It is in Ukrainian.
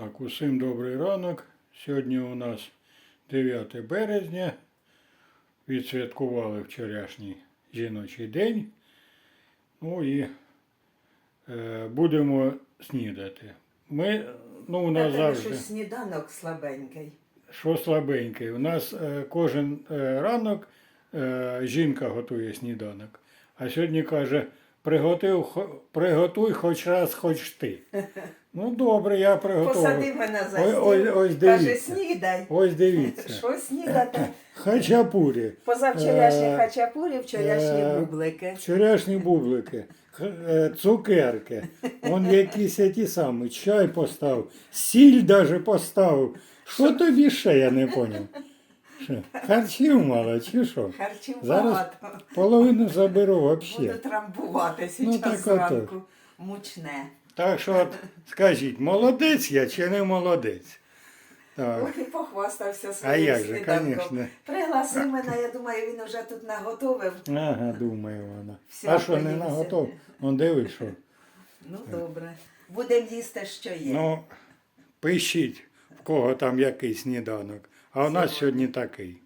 Так, усім добрий ранок. Сьогодні у нас 9 березня. Відсвяткували вчорашній жіночий день. Ну і е, будемо снідати. Ми, ну, у нас завжди, щось сніданок слабенький. що слабенький. У нас е, кожен е, ранок е, жінка готує сніданок. А сьогодні каже, приготуй, приготуй хоч раз, хоч ти. Ну добре, я приготував. Посадив мене за стіл, ой, ось каже, снідай. Ось дивіться. Що снідати? Хачапурі. Позавчорашні Е, хачапурі, вчорашні е, бублики. Вчорашні бублики, е, цукерки. Вон якісь ті самі, чай поставив, сіль даже поставив. Що тобі ще, я не поняв. Харчів мало, чи що? Харчів Зараз багато. половину заберу Буду взагалі. трамбувати Ну, зараз ото. зранку. Мучне. Так що от, скажіть, молодець я чи не молодець? Так. І похвастався А як же, сніданком. звісно. Пригласив мене, я думаю, він вже тут наготовив. Ага, думаю вона. Все, а що, не наготов? Он диви, що. Ну, добре. Будемо їсти, що є. Ну, пишіть, в кого там який сніданок. А у нас сьогодні такий.